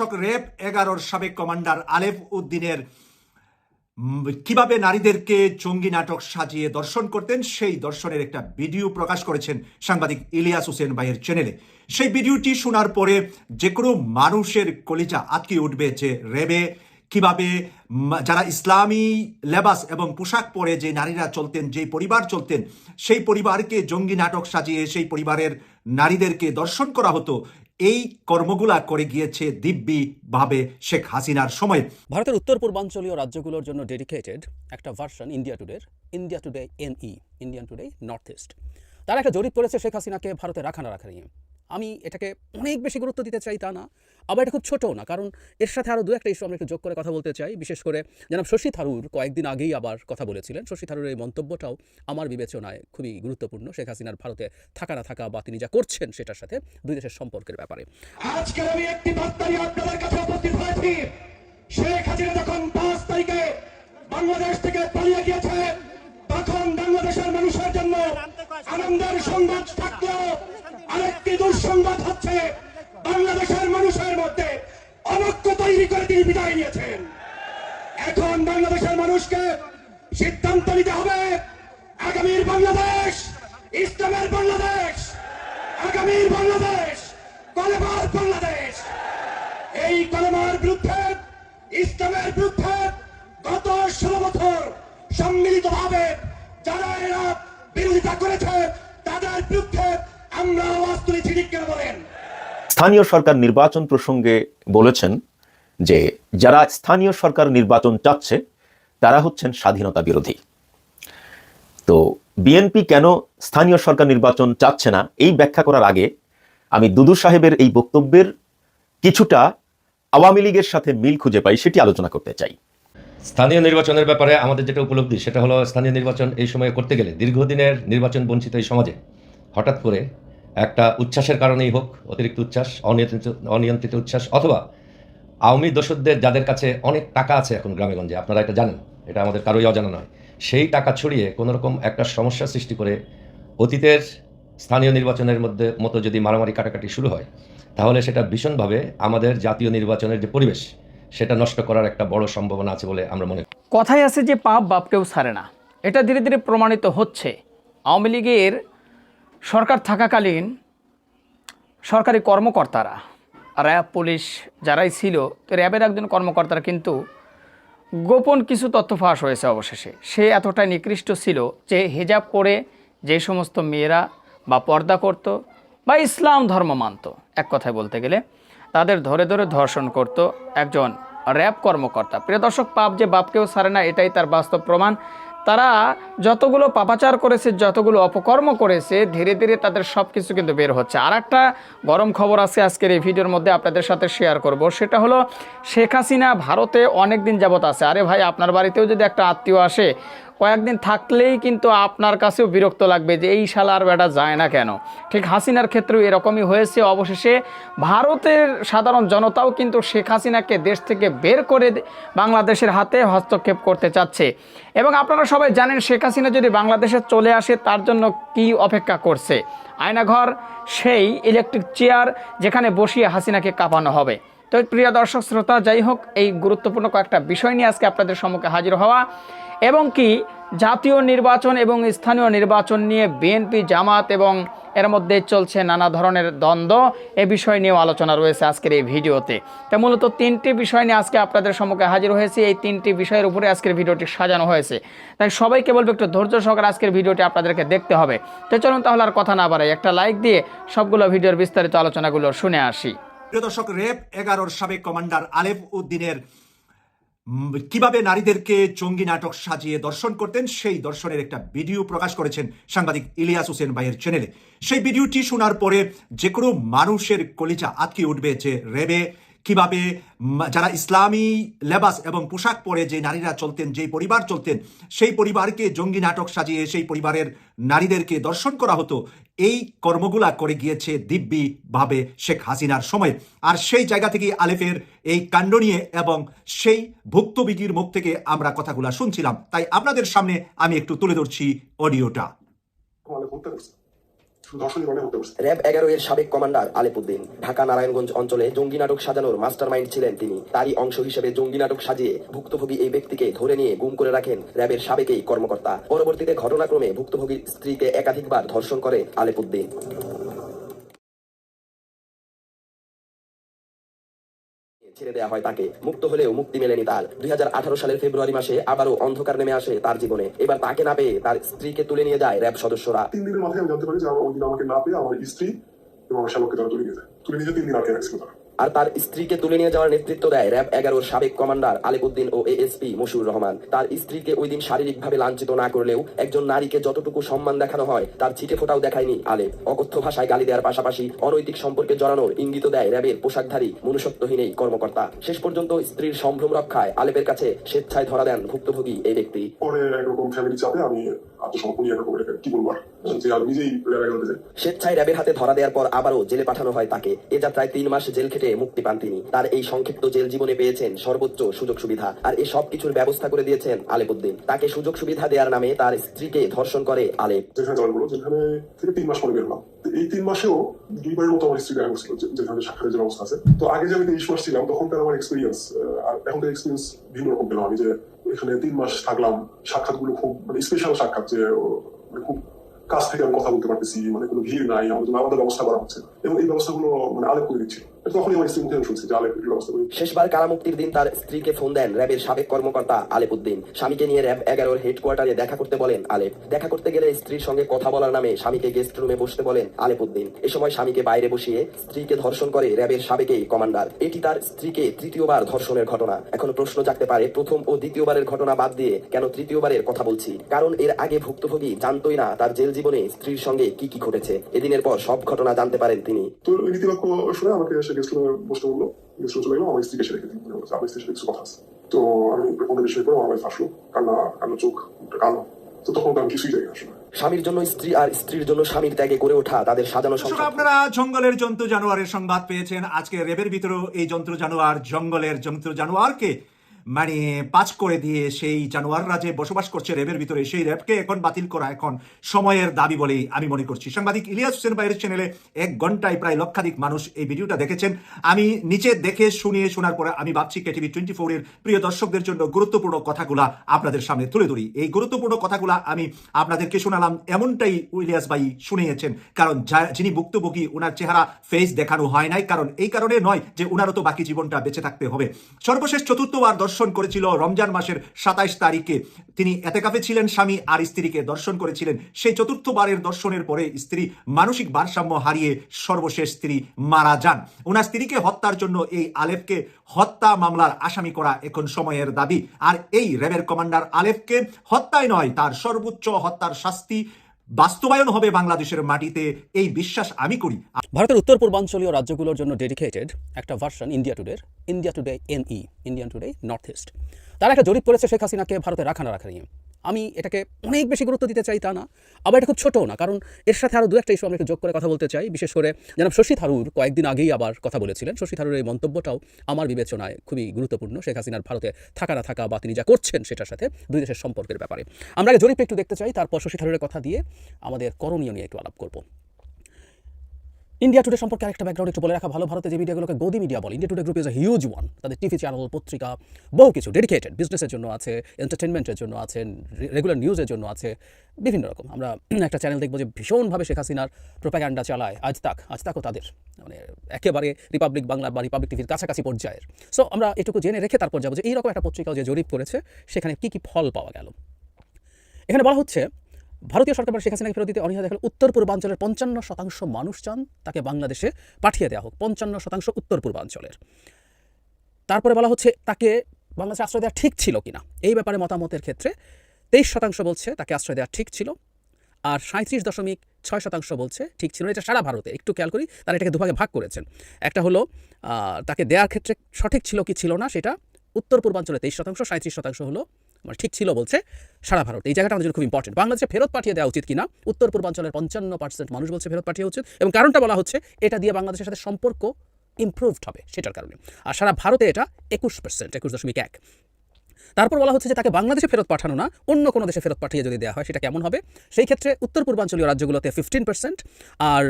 দর্শক রেপ এগারোর সাবেক কমান্ডার আলেফ উদ্দিনের কীভাবে নারীদেরকে জঙ্গি নাটক সাজিয়ে দর্শন করতেন, সেই দর্শনের একটা ভিডিও প্রকাশ করেছেন সাংবাদিক ইলিয়াস হোসেন ভাইয়ের চ্যানেলে। সেই ভিডিওটি শোনার পরে যে কোনো মানুষের কলিজা আটকে উঠবে যে রেবে কীভাবে যারা ইসলামী লেবাস এবং পোশাক পরে যে নারীরা চলতেন, যে পরিবার চলতেন, সেই পরিবারকে জঙ্গি নাটক সাজিয়ে সেই পরিবারের নারীদেরকে দর্শন করা হতো। এই কর্মগুলা করে গিয়েছে দিব্যি ভাবে শেখ হাসিনার সময়। ভারতের উত্তর পূর্বাঞ্চলীয় রাজ্যগুলোর জন্য ডেডিকেটেড একটা version India টুডের India Today N E Indian Today north east তারা একটা জরিপ করেছে শেখ হাসিনাকে ভারতে রাখা না রাখা নিয়ে আমি এটাকে অনেক বেশি গুরুত্ব দিতে চাই তা না। আবার এটা খুব ছোটও না, কারণ এর সাথে আরও দু একটা ইস্যু আমরা একটু যোগ করে কথা বলতে চাই। বিশেষ করে যেন শশী থারুর কয়েকদিন আগেই আবার কথা বলেছিলেন। শশী থারুর এই মন্তব্যটাও আমার বিবেচনায় খুবই গুরুত্বপূর্ণ। শেখ হাসিনার ভারতে থাকা না থাকা বা তিনি যা করছেন সেটার সাথে দুই দেশের সম্পর্কের ব্যাপারে। আজকের আমি একটি বার্তা আপনাদের কাছে উপস্থিত হয়েছি। শেখ হাসিনা যখন পাঁচ তারিখে বাংলাদেশ থেকে পালিয়ে গিয়েছে, তখন বাংলাদেশের মানুষের জন্য আনন্দের সংবাদ থাকলেও আরেকটি দুঃসংবাদ হচ্ছে। বাংলাদেশের মানুষের মধ্যে অনক্য তৈরি করে তিনি বিদায় নিয়েছেন। এখন বাংলাদেশের মানুষকে সিদ্ধান্ত নিতে হবে, আগামীর বাংলাদেশ, ইসলামের বাংলাদেশ, আগামীর বাংলাদেশ, কলেমার বাংলাদেশ। এই কলেমার বিরুদ্ধে, ইসলামের বিরুদ্ধে গত ষোলো বছর সম্মিলিত ভাবে যারা এরা বিরোধিতা করেছে, তাদের বিরুদ্ধে আমরা আওয়াজ তুলেছি বলেন? স্থানীয় সরকার নির্বাচন প্রসঙ্গে বলেছেন যে, যারা স্থানীয় সরকার নির্বাচন চাচ্ছে, তারা হচ্ছেন স্বাধীনতা বিরোধী। তো বিএনপি কেন স্থানীয় সরকার নির্বাচন চাচ্ছে না? এই ব্যাখ্যা করার আগে আমি দুদু সাহেবের এই বক্তব্যের কিছুটা আওয়ামী লীগের সাথে মিল খুঁজে পাই, সেটি আলোচনা করতে চাই। স্থানীয় নির্বাচনের ব্যাপারে আমাদের যেটা উপলব্ধি, সেটা হলো স্থানীয় নির্বাচন এই সময়ে করতে গেলে দীর্ঘদিনের নির্বাচন বঞ্চিত এই সমাজে হঠাৎ করে একটা উচ্ছ্বাসের কারণেই হোক, অতিরিক্ত উচ্ছ্বাস, অনিয়ন্ত্রিত অনিয়ন্ত্রিত উচ্ছ্বাস, অথবা আওয়ামী দোসরদের যাদের কাছে অনেক টাকা আছে এখন গ্রামেগঞ্জে, আপনারা এটা জানেন, এটা আমাদের কারোই অজানা নয়। সেই টাকা ছড়িয়ে কোনো রকম একটা সমস্যা সৃষ্টি করে অতীতের স্থানীয় নির্বাচনের মধ্যে মতো যদি মারামারি কাটাকাটি শুরু হয়, তাহলে সেটা ভীষণভাবে আমাদের জাতীয় নির্বাচনের যে পরিবেশ, সেটা নষ্ট করার একটা বড় সম্ভাবনা আছে বলে আমরা মনে করি। কথায় আছে যে পাপ বাপকেও ছাড়ে না। এটা ধীরে ধীরে প্রমাণিত হচ্ছে। আওয়ামী লীগের সরকার থাকাকালীন সরকারি কর্মকর্তারা, র্যাব, পুলিশ যারাই ছিল তো র্যাবের একজন কর্মকর্তারা কিন্তু গোপন কিছু তথ্য ফাঁস হয়েছে অবশেষে। সে এতটাই নিকৃষ্ট ছিল যে হেজাব করে যে সমস্ত মেয়েরা বা পর্দা করত বা ইসলাম ধর্ম মানত, এক কথায় বলতে গেলে, তাদের ধরে ধরে ধর্ষণ করত একজন র্যাব কর্মকর্তা। প্রিয় দর্শক, পাপ যে বাপকেও সারে না, এটাই তার বাস্তব প্রমাণ। তারা যতগুলো পাপাচার করেছে, যতগুলো অপকর্ম করেছে, ধীরে ধীরে তাদের সব কিছু কিন্তু বের হচ্ছে। আর একটা গরম খবর আছে আজকের এই ভিডিওর মধ্যে আপনাদের সাথে শেয়ার করব। সেটা হলো শেখ হাসিনা ভারতে অনেক দিন যাবত আছে। আরে ভাই, আপনার বাড়িতেও যদি একটা আত্মীয় আসে কয়েকদিন থাকলেই কিন্তু আপনার কাছেও বিরক্ত লাগবে যে এই শালার বেটা যায় না কেন। ঠিক হাসিনার ক্ষেত্রেও এরকমই হয়েছে। অবশেষে ভারতের সাধারণ জনতাও কিন্তু শেখ হাসিনাকে দেশ থেকে বের করে বাংলাদেশের হাতে হস্তক্ষেপ করতে চাচ্ছে। এবং আপনারা সবাই জানেন, শেখ হাসিনা যদি বাংলাদেশে চলে আসে, তার জন্য কি অপেক্ষা করছে? আয়নাঘর, সেই ইলেকট্রিক চেয়ার যেখানে বসিয়ে হাসিনাকে কাঁপানো হবে। তো প্রিয় দর্শক, শ্রোতা, যাই হোক, এই গুরুত্বপূর্ণ কয়েকটা বিষয় নিয়ে আজকে আপনাদের সম্মুখে হাজির হওয়া। এবং কি জাতীয় নির্বাচন এবং স্থানীয় নির্বাচন নিয়ে বিএনপি, জামাত এবং এর মধ্যে চলছে নানা ধরনের দ্বন্দ্ব। এ বিষয় নিয়েও আলোচনা রয়েছে আজকের এই ভিডিওতে। তো মূলত তিনটি বিষয় নিয়ে আজকে আপনাদের সম্মুখে হাজির হয়েছে। এই তিনটি বিষয়ের উপরে আজকের ভিডিওটি সাজানো হয়েছে। তাই সবাইকে বলব একটু ধৈর্য সহকারে আজকের ভিডিওটি আপনাদেরকে দেখতে হবে। তো চলুন তাহলে আর কথা না বাড়াই। একটা লাইক দিয়ে সবগুলো ভিডিওর বিস্তারিত আলোচনাগুলো শুনে আসি। প্রিয় দর্শক, রেপ এগারোর সাবেক কমান্ডার আলেফ উদ্দিনের কীভাবে নারীদেরকে জঙ্গি নাটক সাজিয়ে দর্শন করতেন, সেই দর্শনের একটা ভিডিও প্রকাশ করেছেন সাংবাদিক ইলিয়াস হোসেন ভাইয়ের চ্যানেলে সেই ভিডিওটি শোনার পরে যে কোনো মানুষের কলিজা আটকে উঠবে যে রেবে কীভাবে যারা ইসলামী লেবাস এবং পোশাক পরে যে নারীরা চলতেন যেই পরিবার চলতেন, সেই পরিবারকে জঙ্গি নাটক সাজিয়ে সেই পরিবারের নারীদেরকে দর্শন করা হতো। এই কর্মগুলা করে গিয়েছে দিব্যি ভাবে শেখ হাসিনার সময়। আর সেই জায়গা থেকে আলেফের এই কাণ্ড নিয়ে এবং সেই ভুক্তভোগীর মুখ থেকে আমরা কথাগুলা শুনছিলাম। তাই আপনাদের সামনে আমি একটু তুলে ধরছি অডিওটা। র্যাব এগারো এর সাবেক কমান্ডার আলেপুদ্দিন, ঢাকা নারায়ণগঞ্জ অঞ্চলে জঙ্গি নাটক সাজানোর মাস্টারমাইন্ড ছিলেন তিনি। তারই অংশ হিসেবে জঙ্গি নাটক সাজিয়ে ভুক্তভোগী এই ব্যক্তিকে ধরে নিয়ে গুম করে রাখেন র্যাবের সাবেক কর্মকর্তা। পরবর্তীতে ঘটনাক্রমে ভুক্তভোগীর স্ত্রীকে একাধিকবার ধর্ষণ করে আলেপুদ্দিন। ছেড়ে দেয়া হয় তাকে। মুক্ত হলেও মুক্তি মেলেনি তার। দুই হাজার আঠারো সালের ফেব্রুয়ারি মাসে আবারও অন্ধকার নেমে আসে তার জীবনে। এবার তাকে না পেয়ে তার স্ত্রীকে তুলে নিয়ে যায় র্যাব সদস্যরা। তিন দিনের মাথায় আমি জানতে পারি যে ওই দিন আমাকে না পেয়ে আমার স্ত্রী এবং আমার শ্যালককে তারা তুলে নিয়ে যায়। তুলে নিয়ে তিন দিন আটকে রাখছিল তারা আর তার স্ত্রীকে তুলে নিয়ে যাওয়ার নেতৃত্ব দেয় র্যাব এগারোর সাবেক কমান্ডার আলেকুদ্দিন ও এএসপি মশুর রহমান। তার স্ত্রীকে ওই দিন শারীরিকভাবে লাঞ্ছিত না করলেও একজন নারীকে যতটুকু সম্মান দেখানো হয়, তার ছিটে ফোটাও দেখায়নি আলেপ অকথ্য ভাষায় গালি দেওয়ার পাশাপাশি অনৈতিক সম্পর্কে জড়ানোর ইঙ্গিত দেয় র্যাবের পোশাকধারী মনুষ্যত্বহীন এই কর্মকর্তা। শেষ পর্যন্ত স্ত্রীর সম্ভ্রম রক্ষায় আলেপের কাছে স্বেচ্ছায় ধরা দেন ভুক্তভোগী এই ব্যক্তি। পরে একরকম ফ্যামিলি চাপে আমি আত্মসমর্পণ একরকম কি বলব যাই স্বেচ্ছায় র্যাবের হাতে ধরা দেওয়ার পর আবারও জেলে পাঠানো হয় তাকে। এ যাত্রায় তিন মাস জেল খেটে মুক্তি পান তিনি। তার এই সংক্ষিপ্ত জেল জীবনে পেয়েছেন সর্বোচ্চ সুযোগ সুবিধা। আর এই সব কিছুর ব্যবস্থা করে দিয়েছেন আলেপুদ্দিন। তাকে সুযোগ সুবিধা দেওয়ার নামে তার স্ত্রীকে ধর্ষণ করে আলেপ। যেখানে থেকে তিন মাস পরে বের এই তিন মাসেও দুইবারের মতো আমার স্ত্রী দেখা করছিল যেখানে সাক্ষাতের যে ব্যবস্থা আছে। তো আগে যে আমি তেইশ মাস ছিলাম তখনকার আমার এক্সপিরিয়েন্স আর এখনকার এক্সপিরিয়েন্স ভিন্ন রকম পেলাম। আমি যে এখানে তিন মাস থাকলাম সাক্ষাৎগুলো খুব মানে স্পেশাল সাক্ষাৎ যে মানে খুব কাছ থেকে আমি কথা বলতে পারতেছি মানে কোনো ভিড় নাই, আমাদের ব্যবস্থা করা হচ্ছে। এবং এই ব্যবস্থাগুলো মানে আলেপ করে দিচ্ছিল। তখনই আমার স্ত্রী মুখে আমি শুনছি যে আলেপ এর শেষবার কারামুক্তির দিন তার স্ত্রীকে ফোন দেন র্যাবের সাবেক কর্মকর্তা আলেপুদ্দিন স্বামীকে নিয়ে র্যাব এগারোর হেডকোয়ার্টারে দেখা করতে বলেন আলেপ দেখা করতে গেলে স্ত্রীর সঙ্গে কথা বলার নামে স্বামীকে গেস্ট রুমে বসতে বলেন আলেপুদ্দিন এ সময় স্বামীকে বাইরে বসিয়ে স্ত্রীকে ধর্ষণ করে র্যাবের সাবেক এই কমান্ডার। এটি তার স্ত্রীকে তৃতীয়বার ধর্ষণের ঘটনা। এখন প্রশ্ন জাগতে পারে প্রথম ও দ্বিতীয়বারের ঘটনা বাদ দিয়ে কেন তৃতীয়বারের কথা বলছি? কারণ এর আগে ভুক্তভোগী জানতই না তার জেল জীবনে স্ত্রীর সঙ্গে কি কি ঘটেছে। এদিনের পর সব ঘটনা জানতে পারেন তিনি। তো নীতিবাক্য শুনে আমাকে সে প্রশ্ন করল চলে গেলাম আমার স্ত্রীকে সে রেখে দিন আমার স্ত্রীর সাথে কিছু কথা আছে তো আমি বিষয়ে করে আমার আসলো কান্না কান্না চোখ কালো তো তখন আমি কিছুই যাই আসলে স্বামীর জন্য স্ত্রী আর স্ত্রীর জন্য স্বামীর ত্যাগে গড়ে ওঠা তাদের সাজানো সংসার আপনারা জঙ্গলের জন্তু জানোয়ারের সংবাদ পেয়েছেন আজকে রেবের ভিতরেও এই জন্তু জানোয়ার জঙ্গলের জন্তু জানোয়ারকে মানে পাঁচ করে দিয়ে সেই জানোয়াররা যে বসবাস করছে র্যাবের ভিতরে, সেই র্যাবকে এখন বাতিল করা এখন সময়ের দাবি বলেই আমি মনে করছি। সাংবাদিক ইলিয়াস হোসেন ভাইয়ের চ্যানেলে এক ঘন্টায় প্রায় লক্ষাধিক মানুষ এই ভিডিওটা দেখেছেন। আমি নিচে দেখে শুনিয়ে শোনার পরে আমি ভাবছি কেটিভি টোয়েন্টি ফোরের প্রিয় দর্শকদের জন্য গুরুত্বপূর্ণ কথাগুলা আপনাদের সামনে তুলে ধরি। এই গুরুত্বপূর্ণ কথাগুলা আমি আপনাদেরকে শোনালাম এমনটাই ইলিয়াস ভাই শুনিয়েছেন। কারণ যিনি ভুক্তভোগী ওনার চেহারা ফেস দেখানো হয় নাই। কারণ এই কারণে নয় যে ওনারও তো বাকি জীবনটা বেঁচে থাকতে হবে। সর্বশেষ চতুর্থবার দর্শন করেছিল রমজান মাসের সাতাইশ তারিখে। তিনি এতেকাফে ছিলেন, স্বামী আর স্ত্রীকে দর্শন করেছিলেন। সেই চতুর্থবারের দর্শনের পরে স্ত্রী মানসিক ভারসাম্য হারিয়ে সর্বশেষ স্ত্রী মারা যান। ওনার স্ত্রীকে হত্যার জন্য এই আলেফকে হত্যা মামলার আসামি করা এখন সময়ের দাবি। আর এই র্যাবের কমান্ডার আলেফকে হত্যায় নয়, তার সর্বোচ্চ হত্যার শাস্তি বাস্তবায়ন হবে বাংলাদেশের মাটিতে, এই বিশ্বাস আমি করি। ভারতের উত্তর পূর্বাঞ্চলীয় রাজ্যগুলোর জন্য ডেডিকেটেড একটা version India টুডের India Today NE Indian Today north east তারা একটা জরিপ করেছে শেখ হাসিনাকে ভারতে রাখা না রাখা নিয়ে। আমি এটাকে অনেক বেশি গুরুত্ব দিতে চাই তা না, আবার এটা খুব ছোটও না, কারণ এর সাথে আরও দু একটা ইস্যু আমরা একটু যোগ করে কথা বলতে চাই। বিশেষ করে যেন শশী থারুর কয়েকদিন আগেই আবার কথা বলেছিলেন। শশী থারুর এই মন্তব্যটাও আমার বিবেচনায় খুবই গুরুত্বপূর্ণ, শেখ হাসিনার ভারতে থাকা না থাকা বা তিনি যা করছেন সেটার সাথে দুই দেশের সম্পর্কের ব্যাপারে। আমরা আগে জরিপটা একটু দেখতে চাই, তারপর শশী থারুরের কথা দিয়ে আমাদের করণীয় নিয়ে একটু আলাপ করব। ইন্ডিয়া টুডে সম্পর্কে আরেকটা ব্যাকগ্রাউন্ড একটু বলে রাখা ভালো। ভারতে যে মিডিয়াগুলোকে গদি মিডিয়া বলে India Today group is a huge one তাদের টিভি চ্যানেল পত্রিকা, বহু কিছু ডেডিকেটেড বিজনেসের জন্য আছে এন্টারটেনমেন্টের জন্য আছে রেগুলার নিউজের জন্য আছে, বিভিন্ন রকম। আমরা একটা চ্যানেল দেখব যে ভীষণভাবে শেখ হাসিনার প্রোপাগ্যান্ডা চালায় আজ তাক, আজ তাকও তাদের। মানে একেবারে রিপাবলিক বাংলা বা রিপাবলিক টিভির কাছাকাছি পর্যায়ের। সো আমরা এটুকু জেনে রেখে তারপর যাব যে এইরকম একটা পত্রিকাও যে জরিপ করেছে, সেখানে কী কী ফল পাওয়া গেল। এখানে বলা হচ্ছে ভারতীয় সরকার শেখ হাসিনাকে ফেরত দিতে অনীহা দেখালে উত্তর পূর্বাঞ্চলের পঞ্চান্ন শতাংশ মানুষ চান তাকে বাংলাদেশে পাঠিয়ে দেওয়া হোক, পঞ্চান্ন শতাংশ উত্তর পূর্বাঞ্চলের। তারপরে বলা হচ্ছে তাকে বাংলাদেশে আশ্রয় দেওয়া ঠিক ছিল কিনা। এই ব্যাপারে মতামতের ক্ষেত্রে তেইশ শতাংশ বলছে তাকে আশ্রয় দেওয়া ঠিক ছিল, আর সাঁত্রিশ দশমিক ছয় শতাংশ বলছে ঠিক ছিল। এটা সারা ভারতে, একটু খেয়াল করি, তারা এটাকে দুভাগে ভাগ করেছেন। একটা হলো তাকে দেওয়ার ক্ষেত্রে সঠিক ছিল কি ছিল না সেটা উত্তর পূর্বাঞ্চলে তেইশ শতাংশ সাঁত্রিশ শতাংশ হলো মানে ঠিক ছিল বলছে সারা ভারত। এই জায়গাটা আমাদের খুব ইম্পর্টেন্ট বাংলাদেশে ফেরত পাঠিয়ে দেওয়া উচিত কিনা? উত্তর পূর্বাঞ্চলের পঞ্চান্ন পার্সেন্ট মানুষ বলছে ফেরত পাঠিয়ে উচিত এবং কারণটা বলা হচ্ছে এটা দিয়ে বাংলাদেশের সাথে সম্পর্ক ইমপ্রুভড হবে সেটার কারণে। আর সারা ভারতে এটা একুশ পার্সেন্ট একুশ দশমিক এক। তারপর বলা হচ্ছে যে তাকে বাংলাদেশে ফেরত পাঠানো না, অন্য কোনো দেশে ফেরত পাঠিয়ে যদি দেওয়া হয় সেটা কেমন হবে? সেই ক্ষেত্রে উত্তর পূর্বাঞ্চলীয় রাজ্যগুলোতে ফিফটিন পার্সেন্ট আর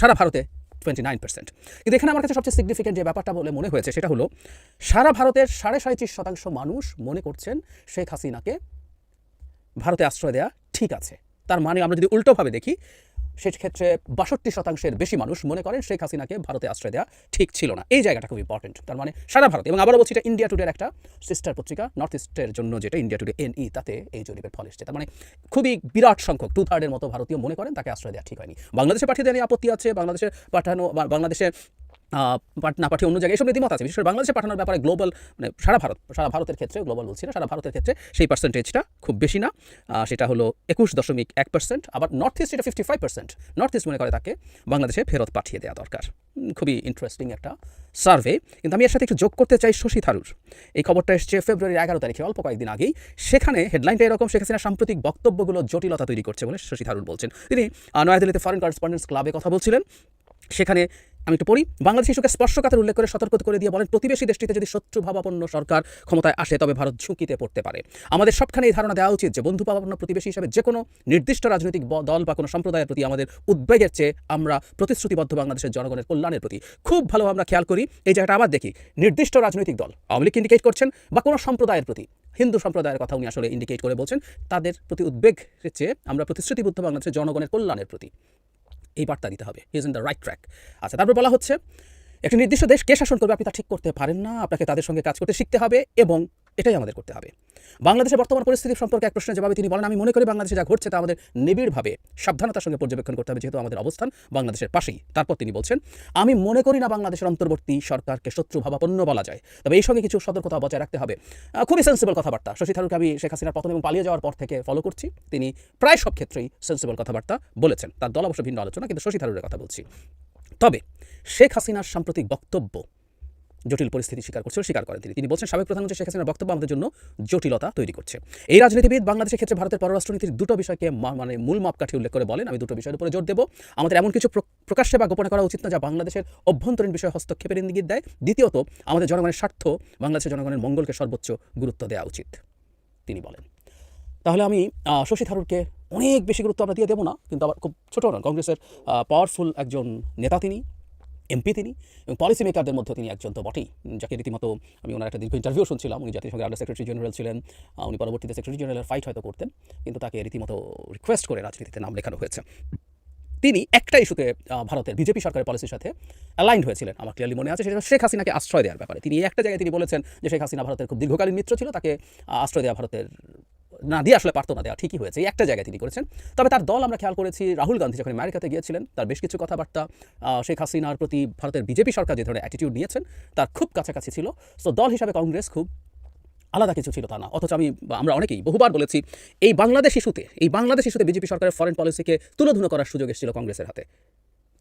সারা ভারতে টোয়েন্টি নাইন পার্সেন্ট কিন্তু এখানে আমার কাছে সবচেয়ে সিগনিফিকেন্ট যে ব্যাপারটা বলে মনে হয়েছে, সেটা হলো সারা ভারতের সাড়ে সাঁত্রিশ শতাংশ মানুষ মনে করছেন শেখ হাসিনাকে ভারতে আশ্রয় দেওয়া ঠিক আছে। তার মানে আমরা যদি উল্টোভাবে দেখি সেক্ষেত্রে বাষট্টি শতাংশের বেশি মানুষ মনে করেন শেখ হাসিনাকে ভারতে আশ্রয় দেওয়া ঠিক ছিল না। এই জায়গাটা খুব ইম্পর্টেন্ট তার মানে সারা ভারত। এবং আবারও বলছি, এটা ইন্ডিয়া টুডের একটা সিস্টার পত্রিকা নর্থ ইস্টের জন্য যেটা ইন্ডিয়া টুডে এন ই তাতে এই জরিপের ফল এসছে। তার মানে খুবই বিরাট সংখ্যক টু থার্ডের মতো ভারতীয় মনে করেন তাকে আশ্রয় দেওয়া ঠিক হয়নি। বাংলাদেশে পাঠিয়ে দেওয়া আপত্তি আছে, বাংলাদেশে পাঠানো বাংলাদেশে না, পাঠিয়ে অন্য জায়গায় এসব রীতিমত আছে। বিশেষ করে বাংলাদেশে পাঠানোর ব্যাপারে গ্লোবাল মানে সারা ভারত, সারা ভারতের ক্ষেত্রে গ্লোবাল বলছি না, সারা ভারতের ক্ষেত্রে সেই পার্সেন্টেজটা খুব বেশি না। সেটা হলো একুশ দশমিক এক পার্সেন্ট আবার নর্থ ইস্ট এটা fifty five percent north east মনে করে তাকে বাংলাদেশে ফেরত পাঠিয়ে দেওয়া দরকার। খুবই ইন্টারেস্টিং একটা সার্ভে কিন্তু আমি এর সাথে একটু যোগ করতে চাই শশী থারুর। এই খবরটা এসছে ফেব্রুয়ারির এগারো তারিখে, অল্প কয়েকদিন আগেই। সেখানে হেডলাইনটা এরকম, শেখ হাসিনার সাম্প্রতিক বক্তব্যগুলো জটিলতা তৈরি করছে বলে শশী থারুর বলছেন। তিনি নয়াদিল্লিতে ফরেন করেসপন্ডেন্টস ক্লাবে কথা বলছিলেন। সেখানে আমি একটু পড়ি। বাংলাদেশ ইস্যুকে স্পর্শকাতর উল্লেখ করে সতর্ক করে দিয়ে বলেন, প্রতিবেশী দেশটিতে যদি শত্রুভাবাপন্ন সরকার ক্ষমতায় আসে, তবে ভারত ঝুঁকিতে পড়তে পারে। আমাদের সবখানে এই ধারণা দেওয়া উচিত যে বন্ধুভাবাপন্ন প্রতিবেশী হিসেবে যে কোনো নির্দিষ্ট রাজনৈতিক দল বা কোনো সম্প্রদায়ের প্রতি আমাদের উদ্বেগের চেয়ে আমরা প্রতিশ্রুতিবদ্ধ বাংলাদেশের জনগণের কল্যাণের প্রতি খুব ভালো আমরা খেয়াল করি। এই জায়গাটা আবার দেখি, নির্দিষ্ট রাজনৈতিক দল, আওয়ামী লীগ ইন্ডিকেট করছেন বা কোনো সম্প্রদায়ের প্রতি, হিন্দু সম্প্রদায়ের কথা উনি আসলে ইন্ডিকেট করে বলছেন, তাদের প্রতি উদ্বেগের চেয়ে আমরা প্রতিশ্রুতিবদ্ধ বাংলাদেশের জনগণের কল্যাণের প্রতি। এই বার্তা দিতে হবে। Is in the right track. আচ্ছা তারপর বলা হচ্ছে, একটি নির্দিষ্ট দেশ কে শাসন করবে আপনি তা ঠিক করতে পারেন না। আপনাকে তাদের সঙ্গে কাজ করতে শিখতে হবে এবং এটাই আমাদের করতে হবে। বাংলাদেশের বর্তমান পরিস্থিতি সম্পর্কে এক প্রশ্নের জবাবে তিনি বলেন, আমি মনে করি বাংলাদেশে যা ঘটছে তা আমাদের নিবিড়ভাবে সাবধানতার সঙ্গে পর্যবেক্ষণ করতে হবে, যেহেতু আমাদের অবস্থান বাংলাদেশের পাশেই। তারপর তিনি বলছেন, আমি মনে করি না বাংলাদেশের অন্তর্বর্তী সরকারকে শত্রুভাবাপন্ন বলা যায়, তবে এই সঙ্গে কিছু সতর্কতা বজায় রাখতে হবে। খুবই সেন্সিবল কথাবার্তা। শশী থারুরকে আমি শেখ হাসিনার পতন এবং পালিয়ে যাওয়ার পর থেকে ফলো করছি। তিনি প্রায় সব ক্ষেত্রেই সেন্সিবল কথাবার্তা বলেছেন। তার দল অবশ্য ভিন্ন আলোচনা, কিন্তু শশী থারুরের কথা বলছি। তবে শেখ হাসিনার সাম্প্রতিক বক্তব্য জটিল পরিস্থিতি স্বীকার করছে স্বীকার করেন তিনি। তিনি বলছেন, সাবেক প্রধানমন্ত্রী শেখ হাসিনার বক্তব্য আমাদের জন্য জটিলতা তৈরি করছে। এই রাজনীতিবিদ বাংলাদেশের ক্ষেত্রে ভারতের পররাষ্ট্রনীতির দুটো বিষয়কে মানে মূল মাপকাঠি উল্লেখ করে বলেন। আমি দুটো বিষয়ের উপরে জোর দেব। আমাদের এমন কিছু প্র- প্রকাশ্যে বা গোপনে করা উচিত না যা বাংলাদেশের অভ্যন্তরীণ বিষয়ে হস্তক্ষেপের ইঙ্গিত দেয়। দ্বিতীয়ত, আমাদের জনগণের স্বার্থ বাংলাদেশের জনগণের মঙ্গলকে সর্বোচ্চ গুরুত্ব দেওয়া উচিত, তিনি বলেন। তাহলে আমি শশী থারুরকে অনেক বেশি গুরুত্ব আমরা দিয়ে দেবো না, কিন্তু আবার খুব ছোটো না কংগ্রেসের পাওয়ারফুল একজন নেতা তিনি। এমপি তিনি এবং পলিসি মেকারদের মধ্যে তিনি একজন তো বটেই, যাকে রীতিমতো আমি ওনার একটা দীর্ঘ ইন্টারভিউ শুনছিলাম, উনি জাতিসংঘের আন্ডার সেক্রেটারি জেনারেল ছিলেন উনি পরবর্তীতে সেক্রেটারি জেনারেলের ফাইট হয়তো করতেন, কিন্তু তাকে রীতিমতো রিকোয়েস্ট করে রাজনীতিতে নাম লেখানো হয়েছে। তিনি একটা ইস্যুতে ভারতের বিজেপি সরকারের পলিসির সাথে অ্যালাইন্ড হয়েছিলেন, আমার ক্লিয়ারলি মনে আছে, সেটা শেখ হাসিনাকে আশ্রয় দেওয়ার ব্যাপারে। তিনি একটা জায়গায় তিনি বলেছেন যে শেখ হাসিনা ভারতের খুব দীর্ঘকালীন মিত্র ছিল, তাকে আশ্রয় দেওয়া ভারতের না দিয়ে আসলে পারতো না দেওয়া ঠিকই হয়েছে, এই একটা জায়গায় তিনি করেছেন। তবে তার দল আমরা খেয়াল করেছি, রাহুল গান্ধী যখন আমেরিকাতে গিয়েছিলেন, তার বেশ কিছু কথাবার্তা শেখ হাসিনার প্রতি ভারতের বিজেপি সরকার যে ধরনের অ্যাটিটিউড নিয়েছেন, তার খুব কাছাকাছি ছিল। সো দল হিসাবে কংগ্রেস খুব আলাদা কিছু ছিল তা না। অথচ আমি, আমরা অনেকেই বহুবার বলেছি, এই বাংলাদেশ ইস্যুতে, এই বাংলাদেশ ইস্যুতে বিজেপি সরকারের ফরেন পলিসিকে তুলোধুনো করার সুযোগ এসেছিল কংগ্রেসের হাতে।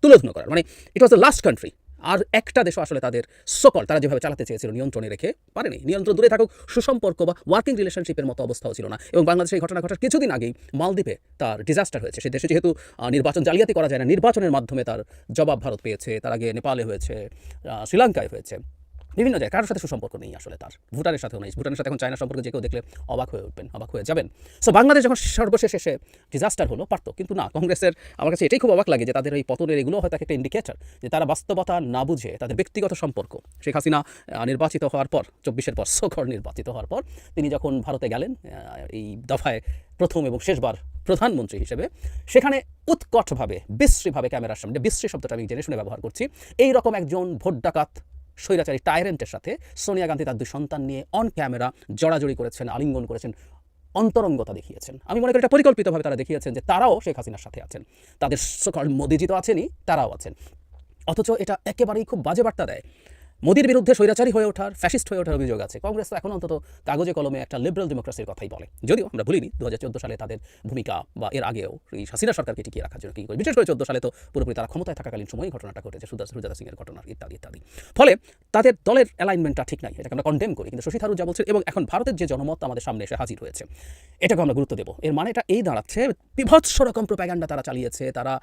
তুলোধুনো করার মানে it was the last country আর একটা দেশও আসলে তাদের সকল, তারা যেভাবে চালাতে চেয়েছিল নিয়ন্ত্রণে রেখে পারেনি। নিয়ন্ত্রণ দূরে থাকুক, সুসম্পর্ক বা ওয়ার্কিং রিলেশনশিপের মতো অবস্থাও ছিল না এবং বাংলাদেশে এই ঘটনা ঘটার কিছুদিন আগেই মালদ্বীপে তার ডিজাস্টার হয়েছে। সে দেশে যেহেতু নির্বাচন জালিয়াতি করা যায় না, নির্বাচনের মাধ্যমে তার জবাব ভারত পেয়েছে। তার আগে নেপালে হয়েছে শ্রীলঙ্কায় হয়েছে। বিভিন্ন জায়গায় কারোর সাথে সুসম্পর্ক নেই আসলে তার। ভুটানের সাথেও নেই। ভুটানের সাথে এখন চায়না সম্পর্কে যে কেউ দেখলে অবাক হয়ে উঠবেন, অবাক হয়ে যাবেন। সো বাংলাদেশ যখন সর্বশেষ এসে ডিজাস্টার হলো, পারতো। কিন্তু না, কংগ্রেসের, আমার কাছে এটাই খুব অবাক লাগে যে তাদের এই পতনের এগুলো হয়তো একটা ইন্ডিকেটর যে তারা বাস্তবতা না বুঝে তাদের ব্যক্তিগত সম্পর্ক। শেখ হাসিনা নির্বাচিত হওয়ার পর, চব্বিশের পর সোখর নির্বাচিত হওয়ার পর, তিনি যখন ভারতে গেলেন এই দফায় প্রথম এবং শেষবার প্রধানমন্ত্রী হিসেবে, সেখানে উৎকটভাবে, বিশ্রীভাবে ক্যামেরার সামনে, বিশ্রী শব্দটা আমি জেনে শুনে ব্যবহার করছি এই রকম একজন ভোট ডাকাত স্বৈরাচারী টাইরেন্টের সাথে সোনিয়া গান্ধী তার দুই সন্তান নিয়ে অন ক্যামেরা জড়াজড়ি করেছেন, আলিঙ্গন করেছেন, অন্তরঙ্গতা দেখিয়েছেন। আমি মনে করি এটা পরিকল্পিতভাবে তারা দেখিয়েছেন যে তারাও শেখ হাসিনার সাথে আছেন। তাদের সকল মোদিজি তো আছেনই, তারাও আছেন। অথচ এটা একেবারেই খুব বাজে বার্তা দেয় মোদির বিরুদ্ধে স্বৈরাচারী হয়ে ওঠার ফ্যাসিস্ট হয়ে ওঠার অভিযোগ আছে। কংগ্রেস তো এখন অন্তত কাগজে কলমে একটা লিবারেল ডেমোক্রেসির কথাই বলে। যদিও আমরা ভুলিনি দু হাজার চোদ্দ সালে তাদের ভূমিকা বা এর আগেও এই হাসিনা সরকারকে টিকিয়ে রাখার জন্য কী করে বিশেষ করে চোদ্দ সালে তো পুরোপুরি তারা ক্ষমতায় থাকাকালীন সময় ঘটনাটা ঘটেছে, সুদা সুজাতা সিংয়ের ঘটনা ইত্যাদি ইত্যাদি। ফলে তাদের দলের অ্যালাইনমেন্টটা ঠিক নাই, এটাকে আমরা কন্ডেম করি। কিন্তু শশী থারুর যা বলছেন, এবং এখন ভারতের যে জনমত আমাদের সামনে এসে হাজির হয়েছে এটাকে আমরা গুরুত্ব দেবো। এর মানে এটা এই দাঁড়াচ্ছে, বিভৎস রকম প্রোপাগান্ডা তারা চালিয়েছে, তারা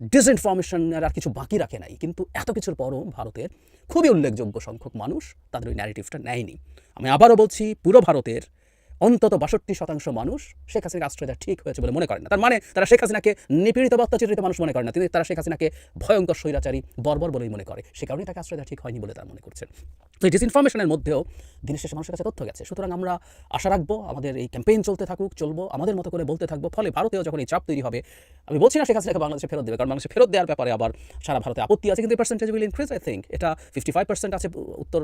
ডিসইনফরমেশনের আর কিছু বাকি রাখে নাই। কিন্তু এত কিছুর পরও ভারতের খুবই উল্লেখযোগ্য সংখ্যক মানুষ তাদের ওই ন্যারেটিভটা নেয়নি। আমি আবারও বলছি, পুরো ভারতের অন্তত বাষট্টি শতাংশ মানুষ শেখ হাসিনাকে আশ্রয় দেওয়া ঠিক হয়েছে বলে মনে করেন না। তার মানে তারা শেখ হাসিনাকে নিপীড়িত বা অত্যাচারিত মানুষ মনে করে না। তিনি তারা শেখ হাসিনাকে ভয়ঙ্কর স্বৈরাচারী, বর্বর বলেই মনে করে। সে কারণেই তাকে আশ্রয় দেওয়া ঠিক হয়নি বলে তারা মনে করছেন। তো এই ডিসইনফরমেশনের মধ্যেও দিনের শেষে মানুষের কাছে তথ্য গেছে। সুতরাং আমরা আশা রাখব আমাদের এই ক্যাম্পেইন চলতে থাকুক, চলবো, আমাদের মতো করে বলতে থাকব। ফলে ভারতেও যখন এই চাপ তৈরি হবে, আমি বলছি না শেখ হাসিনাকে বাংলাদেশে ফেরত দেবে, কারণ বাংলাদেশে ফেরত দেওয়ার ব্যাপারে আবার সারা ভারতে আপত্তি আছে, কিন্তু percentage will increase I think এটা ফিফটি ফাইভ পার্সেন্ট আছে উত্তর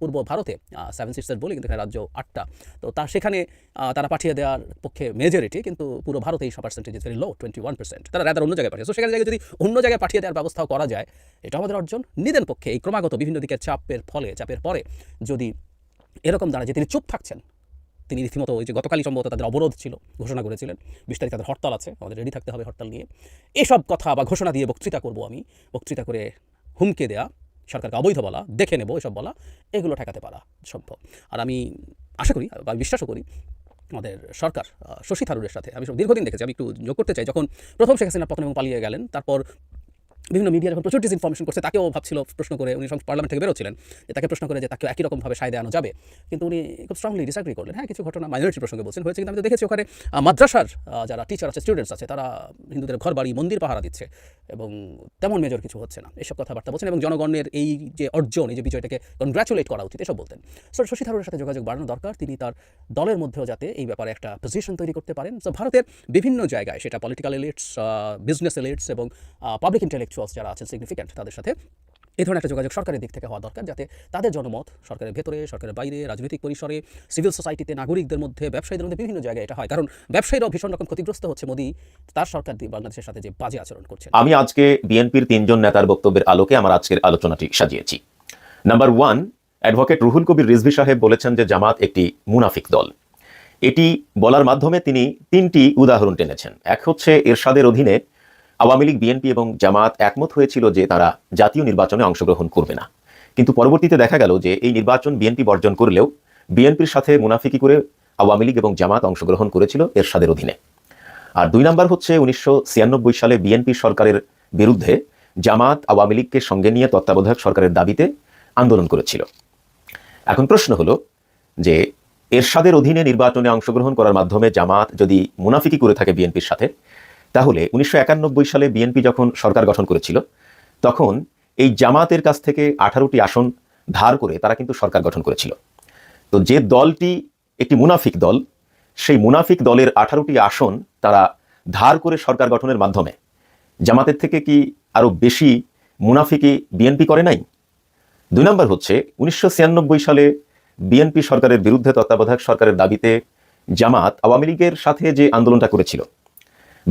পূর্ব ভারতে সেভেন সিক্সের বলি, কিন্তু রাজ্য আটটা। তো তার সেখানে আহ, তারা পাঠিয়ে দেওয়ার পক্ষে মেজরিটি কিন্তু পুরো ভারতে এই সব percentage very low twenty one percent তারা রাদার অন্য জায়গায় পাঠিয়ে সেখানে যদি অন্য জায়গায় পাঠিয়ে দেওয়ার ব্যবস্থাও করা যায় এটা আমাদের অর্জন। নিদেন পক্ষে এই ক্রমাগত বিভিন্ন দিকের চাপের ফলে চাপের পরে যদি এরকম দাঁড়ায় যে তিনি চুপ থাকছেন তিনি রীতিমতো ওই যে গতকালই সম্ভবত তাদের অবরোধ ছিল ঘোষণা করেছিলেন বিশ তারিখ তাদের হরতাল আছে আমাদের রেডি থাকতে হবে হরতাল নিয়ে। এসব কথা বা ঘোষণা দিয়ে বক্তৃতা করব আমি। বক্তৃতা করে হুমকে দেয়া সরকারকে অবৈধ বলা, দেখে নেব, এসব বলা, এগুলো ঠেকাতে পারা সম্ভব। আর আমি আশা করি, বা বিশ্বাসও করি, আমাদের সরকার শশী থারুরের সাথে, আমি সব দীর্ঘদিন দেখেছি, আমি একটু যোগ করতে চাই। যখন প্রথম শেখ হাসিনা পতন এবং পালিয়ে গেলেন, তারপর বিভিন্ন মিডিয়া যখন প্রচুর ডিসইনফরমেশন করছে। তাকেও ভাবছিল প্রশ্ন করে উনি পার্লামেন্ট থেকে বেরোচ্ছিলেন। তাকে প্রশ্ন করে যে তাকে একই রকমভাবে সায় দেওয়ানো যাবে। কিন্তু উনি খুব স্ট্রংলি ডিসঅ্যাগ্রি করলেন। হ্যাঁ কিছু ঘটনা মাইনরিটি প্রসঙ্গে বলছেন, হয়েছে কিন্তু আমি তো দেখেছি ওখানে। মাদ্রাসার যারা টিচার আছে স্টুডেন্টস আছে, তারা হিন্দুদের ঘর বাড়ি মন্দির পাহারা দিচ্ছে এবং তেমন মেজর কিছু হচ্ছে না। এসব কথাবার্তা বলছেন এবং জনগণের এই যে অর্জন, এই যে বিষয়টাকে কনগ্রাচুলেট করা উচিত, এসব বলতেন। সো শশী থারুরের সাথে যোগাযোগ বাড়ানো দরকার। তিনি তার দলের মধ্যেও যাতে এই ব্যাপারে একটা পজিশন তৈরি করতে পারেন। সো ভারতের বিভিন্ন জায়গায় সেটা পলিটিক্যাল এলিটস বিজনেস এলিটস এবং পাবলিক ইন্টেলেকচুয়ালস যারা আছেন সিগনিফিক্যান্ট তাদের সাথে এই ধরনের একটা যোগাযোগ সরকারের দিক থেকে হওয়া দরকার যাতে তাদের জনমত সরকারের ভেতরে, সরকারের বাইরে, রাজনৈতিক পরিসরে সিভিল সোসাইটিতে নাগরিকদের মধ্যে, ব্যবসায়ীদের মধ্যে বিভিন্ন জায়গায় এটা হয়। কারণ ব্যবসায়ীরাও ভীষণ রকম ক্ষতিগ্রস্ত হচ্ছে মোদি। তার সরকার বাংলাদেশের সাথে যে বাজে আচরণ করছে আমি আজকে বিএনপির তিনজন নেতার বক্তব্যের আলোকে আমার আজকের আলোচনাটি সাজিয়েছি। Number one advocate Ruhul Kabir Rizvi সাহেব বলেছেন যে জামাত একটি মুনাফিক দল। এটি বলার মাধ্যমে তিনি তিনটি উদাহরণ টেনেছেন। এক হচ্ছে এরশাদের অধীনে আওয়ামী লীগ, বিএনপি এবং জামাত একমত হয়েছিল যে তারা জাতীয় নির্বাচনে অংশগ্রহণ করবে না। কিন্তু পরবর্তীতে দেখা গেল যে এই নির্বাচন বিএনপি বর্জন করলেও বিএনপির সাথে মুনাফিকি করে আওয়ামী লীগ এবং জামাত অংশগ্রহণ করেছিল এরশাদের অধীনে। আর দুই নাম্বার হচ্ছে উনিশশো সালে বিএনপি সরকারের বিরুদ্ধে জামাত আওয়ামী লীগকে সঙ্গে নিয়ে তত্ত্বাবধায়ক সরকারের দাবিতে আন্দোলন করেছিল। এখন প্রশ্ন হলো যে এরশাদের অধীনে নির্বাচনে অংশগ্রহণ করার মাধ্যমে জামাত যদি মুনাফিকি করে থাকে বিএনপির সাথে তাহলে উনিশশো একানব্বই সালে বিএনপি যখন সরকার গঠন করেছিল, তখন এই জামাতের কাছ থেকে আঠারোটি আসন ধার করে তারা কিন্তু সরকার গঠন করেছিল। তো যে দলটি একটি মুনাফিক দল, সেই মুনাফিক দলের আঠারোটি আসন তারা ধার করে সরকার গঠনের মাধ্যমে। জামাতের থেকে কি আরও বেশি মুনাফিকি বিএনপি করে নাই? দুই নম্বর হচ্ছে, উনিশশো ছিয়ানব্বই সালে বিএনপি সরকারের বিরুদ্ধে তত্ত্বাবধায়ক সরকারের দাবিতে জামাত আওয়ামী লীগের সাথে যে আন্দোলনটা করেছিল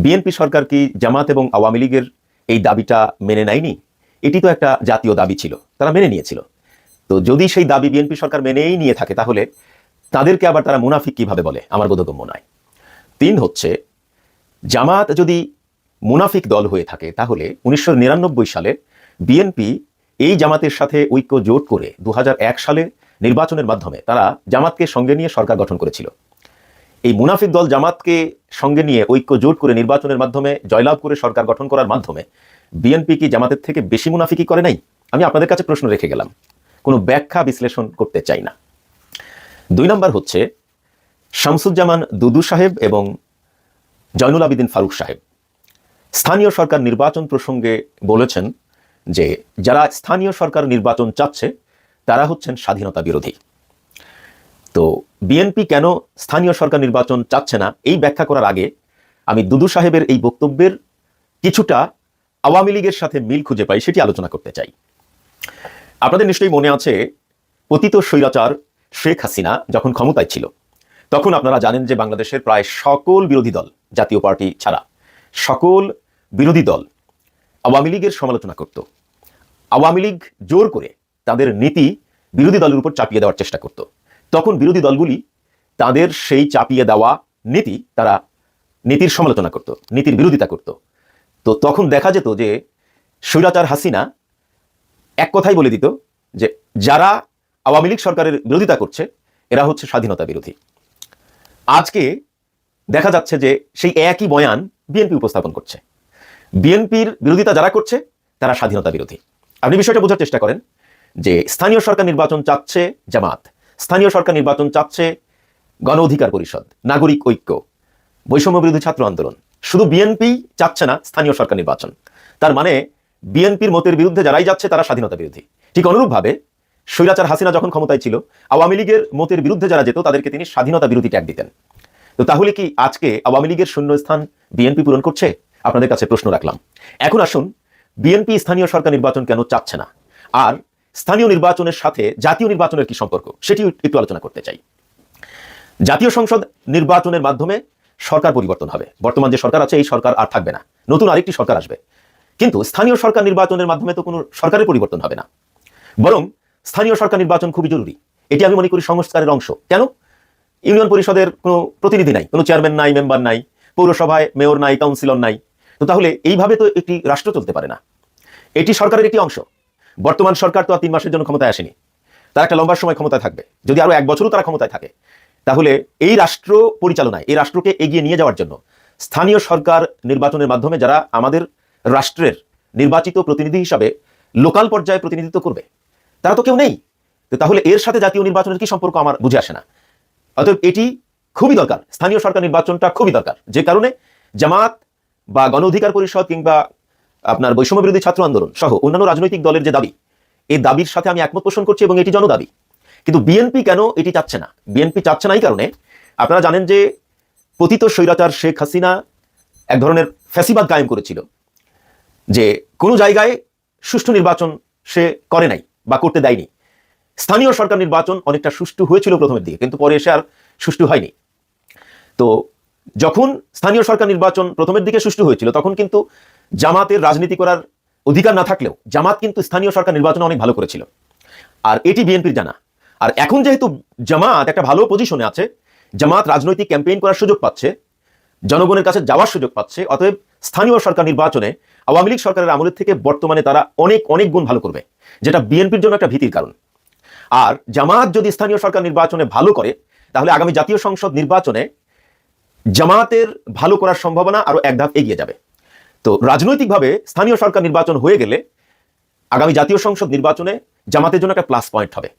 বিএনপি সরকার কি জামাত এবং আওয়ামী লীগের এই দাবিটা মেনে নেয়নি? এটি তো একটা জাতীয় দাবি ছিল, তারা মেনে নিয়েছিল। তো যদি সেই দাবি বিএনপি সরকার মেনেই নিয়ে থাকে, তাহলে তাদেরকে আবার তারা মুনাফিক কীভাবে বলে? আমার বোধগম্য নয়। তিন হচ্ছে, জামাত যদি মুনাফিক দল হয়ে থাকে, তাহলে উনিশশো নিরানব্বই সালে বিএনপি এই জামাতের সাথে ঐক্য জোট করে দু হাজার এক সালে নির্বাচনের মাধ্যমে তারা জামাতকে সঙ্গে নিয়ে সরকার গঠন করেছিল। এই মুনাফিক দল জামাতকে সঙ্গে নিয়ে ঐক্য জোট করে নির্বাচনের মাধ্যমে জয়লাভ করে সরকার গঠন করার মাধ্যমে বিএনপি কি জামাতের থেকে বেশি মুনাফিকি করে নাই? আমি আপনাদের কাছে প্রশ্ন রেখে গেলাম। কোনো ব্যাখ্যা, বিশ্লেষণ করতে চাই না। দুই নম্বর হচ্ছে, শামসুজ্জামান দুদু সাহেব এবং জয়নুল আবিদিন ফারুক সাহেব। স্থানীয় সরকার নির্বাচন প্রসঙ্গে বলেছেন যে, যারা স্থানীয় সরকার নির্বাচন চাচ্ছে, তারা হচ্ছেন স্বাধীনতা বিরোধী। তো বিএনপি কেন স্থানীয় সরকার নির্বাচন চাচ্ছে না? এই ব্যাখ্যা করার আগে আমি দুদু সাহেবের এই বক্তব্যের কিছুটা আওয়ামী লীগের সাথে মিল খুঁজে পাই, সেটি আলোচনা করতে চাই। আপনাদের নিশ্চয়ই মনে আছে পতিত স্বৈরাচার শেখ হাসিনা যখন ক্ষমতায় ছিল, তখন আপনারা জানেন যে বাংলাদেশের প্রায় সকল বিরোধী দল, জাতীয় পার্টি ছাড়া সকল বিরোধী দল আওয়ামী লীগের সমালোচনা করত। আওয়ামী লীগ জোর করে তাদের নীতি বিরোধী দলের উপর চাপিয়ে দেওয়ার চেষ্টা করত। তখন বিরোধী দলগুলি তাদের সেই চাপিয়ে দেওয়া নীতি তারা নীতির সমালোচনা করত, নীতির বিরোধিতা করত। তো তখন দেখা যেত যে স্বৈরাচার হাসিনা এক কথাই বলে দিত যে যারা আওয়ামী লীগ সরকারের বিরোধিতা করছে, এরা হচ্ছে স্বাধীনতা বিরোধী। আজকে দেখা যাচ্ছে যে সেই একই বয়ান বিএনপি উপস্থাপন করছে। বিএনপির বিরোধিতা যারা করছে, তারা স্বাধীনতা বিরোধী। আপনি বিষয়টা বোঝার চেষ্টা করেন যে স্থানীয় সরকার নির্বাচন চাচ্ছে জামাত। স্থানীয় সরকার নির্বাচন চাচ্ছে গণ অধিকার পরিষদ, নাগরিক ঐক্য, বৈষম্য বিরোধী ছাত্র আন্দোলন। শুধু বিএনপি চাচ্ছে না স্থানীয় সরকার নির্বাচন। তার মানে বিএনপির মতের বিরুদ্ধে যারাই যাচ্ছে তারা স্বাধীনতা বিরোধী। ঠিক অনুরূপভাবে স্বৈরাচার হাসিনা যখন ক্ষমতায় ছিল, আওয়ামী লীগের মতের বিরুদ্ধে যারা যেত তাদেরকে তিনি স্বাধীনতা বিরোধী ট্যাগ দিতেন। তো তাহলে কি আজকে আওয়ামী লীগের শূন্যস্থান বিএনপি পূরণ করছে? আপনাদের কাছে প্রশ্ন রাখলাম। এখন আসুন, বিএনপি স্থানীয় সরকার নির্বাচন কেন চাচ্ছে না? আর স্থানীয় নির্বাচনের সাথে জাতীয় নির্বাচনের কি সম্পর্ক? সেটি একটু আলোচনা করতে চাই। জাতীয় সংসদ নির্বাচনের মাধ্যমে সরকার পরিবর্তন হবে। বর্তমান যে সরকার আছে, এই সরকার আর থাকবে না। নতুন আরেকটি সরকার আসবে। কিন্তু স্থানীয় সরকার নির্বাচনের মাধ্যমে তো কোনো সরকারের পরিবর্তন হবে না। বরং স্থানীয় সরকার নির্বাচন খুবই জরুরি। এটি আমি মনে করি সংস্কারের অংশ। কেন? ইউনিয়ন পরিষদের কোনো প্রতিনিধি নাই, কোনো চেয়ারম্যান নাই, মেম্বার নাই, পৌরসভায় মেয়র নাই, কাউন্সিলর নাই। তো তাহলে এইভাবে তো একটি রাষ্ট্র চলতে পারে না। এটি সরকারের একটি অংশ। বর্তমান সরকার তো আর তিন মাসের জন্য ক্ষমতায় আসেনি। তারা একটা লম্বা সময় ক্ষমতায় থাকবে। যদি আরও এক বছরও তারা ক্ষমতায় থাকে, তাহলে এই রাষ্ট্র পরিচালনায়, এই রাষ্ট্রকে এগিয়ে নিয়ে যাওয়ার জন্য স্থানীয় সরকার নির্বাচনের মাধ্যমে যারা আমাদের রাষ্ট্রের নির্বাচিত প্রতিনিধি হিসাবে লোকাল পর্যায়ে প্রতিনিধিত্ব করবে, তারা তো কেউ নেই। তাহলে এর সাথে জাতীয় নির্বাচনের কি সম্পর্ক আমার বুঝে আসে না। অতএব এটি খুবই দরকার। স্থানীয় সরকার নির্বাচনটা খুবই দরকার। যে কারণে জামাত বা গণ অধিকার পরিষদ কিংবা আপনার বৈষম্য বিরোধী ছাত্র আন্দোলন সহ অন্যান্য রাজনৈতিক দলের যে দাবি, এই দাবির সাথে আমি একমত পোষণ করছি এবং এটি জনদাবি। কিন্তু বিএনপি কেন এটি চাচ্ছে না? বিএনপি চাচ্ছে না এই কারণে আপনারা জানেন যে পতিত স্বৈরাচার শেখ হাসিনা এক ধরনের ফ্যাসিবাদ কায়েম করেছিল, যে কোনো জায়গায় সুষ্ঠু নির্বাচন সে করে নাই বা করতে দেয়নি। স্থানীয় সরকার নির্বাচন অনেকটা সুষ্ঠু হয়েছিল প্রথমের দিকে, কিন্তু পরে এসে আর সুষ্ঠু হয়নি। তো যখন স্থানীয় সরকার নির্বাচন প্রথমের দিকে সুষ্ঠু হয়েছিল, তখন কিন্তু জামাতের রাজনীতি করার অধিকার না থাকলেও জামাত কিন্তু স্থানীয় সরকার নির্বাচনে অনেক ভালো করেছিল। আর এটি বিএনপির জানা। আর এখন যেহেতু জামাত একটা ভালো পজিশনে আছে, জামাত রাজনৈতিক ক্যাম্পেইন করার সুযোগ পাচ্ছে, জনগণের কাছে যাওয়ার সুযোগ পাচ্ছে, অতএব স্থানীয় সরকার নির্বাচনে আওয়ামী লীগ সরকারের আমলের থেকে বর্তমানে তারা অনেক অনেক গুণ ভালো করবে, যেটা বিএনপির জন্য একটা ভীতির কারণ। আর জামাত যদি স্থানীয় সরকার নির্বাচনে ভালো করে, তাহলে আগামী জাতীয় সংসদ নির্বাচনে জামাতের ভালো করার সম্ভাবনা আরও এক ধাপ এগিয়ে যাবে। তো রাজনৈতিকভাবে স্থানীয় সরকার নির্বাচন হয়ে গেলে আগামী জাতীয় সংসদ নির্বাচনে জামাতের জন্য একটা প্লাস পয়েন্ট হবে,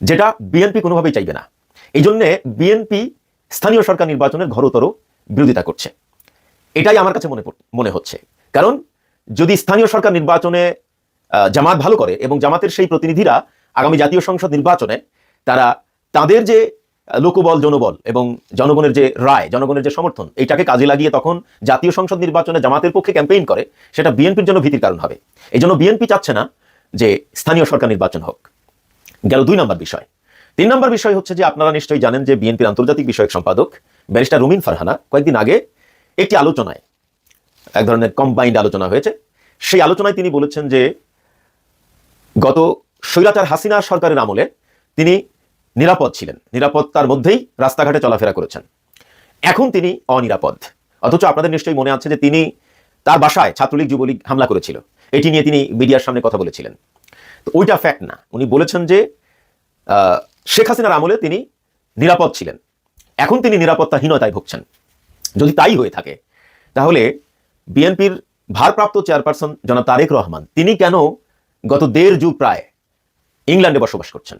যেটা বিএনপি কোনোভাবেই চাইবে না। এই জন্যে বিএনপি স্থানীয় সরকার নির্বাচনের ঘরতর বিরোধিতা করছে। এটাই আমার কাছে মনে মনে হচ্ছে। কারণ যদি স্থানীয় সরকার নির্বাচনে জামাত ভালো করে এবং জামাতের সেই প্রতিনিধিরা আগামী জাতীয় সংসদ নির্বাচনে তারা তাদের যে লোকবল, জনবল এবং জনগণের যে রায়, জনগণের যে সমর্থন, এইটাকে কাজে লাগিয়ে তখন জাতীয় সংসদ নির্বাচনে জামাতের পক্ষে ক্যাম্পেইন করে, সেটা বিএনপির জন্য ভীতির কারণ হবে। এই জন্য বিএনপি চাচ্ছে না যে স্থানীয় সরকার নির্বাচন হোক। গেল দুই নম্বর বিষয়। তিন নম্বর বিষয় হচ্ছে যে আপনারা নিশ্চয়ই জানেন যে বিএনপির আন্তর্জাতিক বিষয়ক সম্পাদক ব্যারিস্টার রুমিন ফারহানা কয়েকদিন আগে একটি আলোচনায় এক ধরনের কম্বাইন্ড আলোচনা হয়েছে। সেই আলোচনায় তিনি বলেছেন যে গত স্বৈরাচার হাসিনা সরকারের আমলে তিনি নিরাপদ ছিলেন। নিরাপত্তার মধ্যেই রাস্তাঘাটে চলাফেরা করেছেন। এখন তিনি অনিরাপদ। অথচ আপনাদের নিশ্চয়ই মনে আছে যে তিনি তার বাসায় ছাত্রলীগ, যুবলীগ হামলা করেছিল। এটি নিয়ে তিনি মিডিয়ার সামনে কথা বলেছিলেন। তো ওইটা ফ্যাক্ট না। উনি বলেছেন যে শেখ হাসিনার আমলে তিনি নিরাপদ ছিলেন। এখন তিনি নিরাপত্তাহীনতায় ভুগছেন। যদি তাই হয়ে থাকে, তাহলে বিএনপির ভারপ্রাপ্ত চেয়ারপারসন জনাব তারেক রহমান, তিনি কেন গত দেড় যুগ প্রায় ইংল্যান্ডে বসবাস করছেন?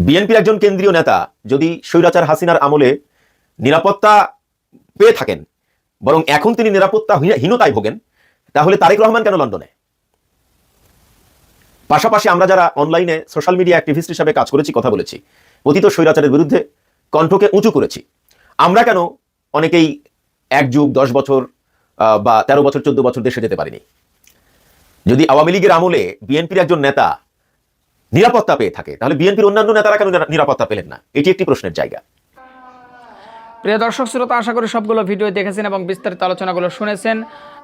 বিএনপির একজন কেন্দ্রীয় নেতা যদি স্বৈরাচার হাসিনার আমলে নিরাপত্তা পেয়ে থাকেন, বরং এখন তিনি নিরাপত্তা হীন- হীনতায় ভোগেন, তাহলে তারেক রহমান কেন লন্ডনে? পাশাপাশি আমরা যারা অনলাইনে সোশ্যাল মিডিয়া অ্যাক্টিভিস্ট হিসাবে কাজ করেছি, কথা বলেছি, অতীত স্বৈরাচারের বিরুদ্ধে কণ্ঠকে উঁচু করেছি, আমরা কেন অনেকেই এক যুগ, দশ বছর বা তেরো বছর, চোদ্দ বছর দেশে যেতে পারিনি? যদি আওয়ামী লীগের আমলে বিএনপির একজন নেতা নিরাপত্তা পেয়ে থাকে। তাহলে বিএনপির অন্যান্য নেতারা কেন নিরাপত্তা পেলেন না? এটি একটি প্রশ্নের জায়গা। প্রিয় দর্শক, শ্রোতা, আশা করি সবগুলো ভিডিও দেখেছেন এবং বিস্তারিত আলোচনাগুলো শুনেছেন।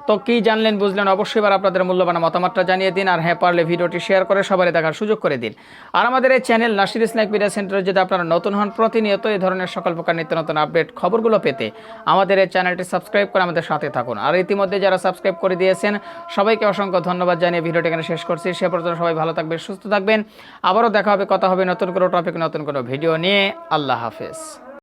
তো কি জানলেন, বুঝলেন? অবশ্যই এবার আপনাদের মূল্যবান মতামতটা জানিয়ে দিন আর হ্যাঁ পারলে ভিডিওটি শেয়ার করে সবাই দেখার সুযোগ করে দিন। আর আমাদের এই চ্যানেল নাসির ইসলামিক মিডিয়া সেন্টারে যদি আপনারা নতুন হন, প্রতিনিয়ত এই ধরনের সকল প্রকার নিত্য নতুন আপডেট খবরগুলো পেতে আমাদের এই চ্যানেলটি সাবস্ক্রাইব করে আমাদের সাথে থাকুন। আর ইতিমধ্যে যারা সাবস্ক্রাইব করে দিয়েছেন, সবাইকে অসংখ্য ধন্যবাদ জানিয়ে ভিডিওটি এখানে শেষ করছি। সে পর্যন্ত সবাই ভালো থাকবেন, সুস্থ থাকবেন। আবারও দেখা হবে, কথা হবে নতুন কোনো টপিক নতুন কোনো ভিডিও নিয়ে। আল্লাহ হাফেজ।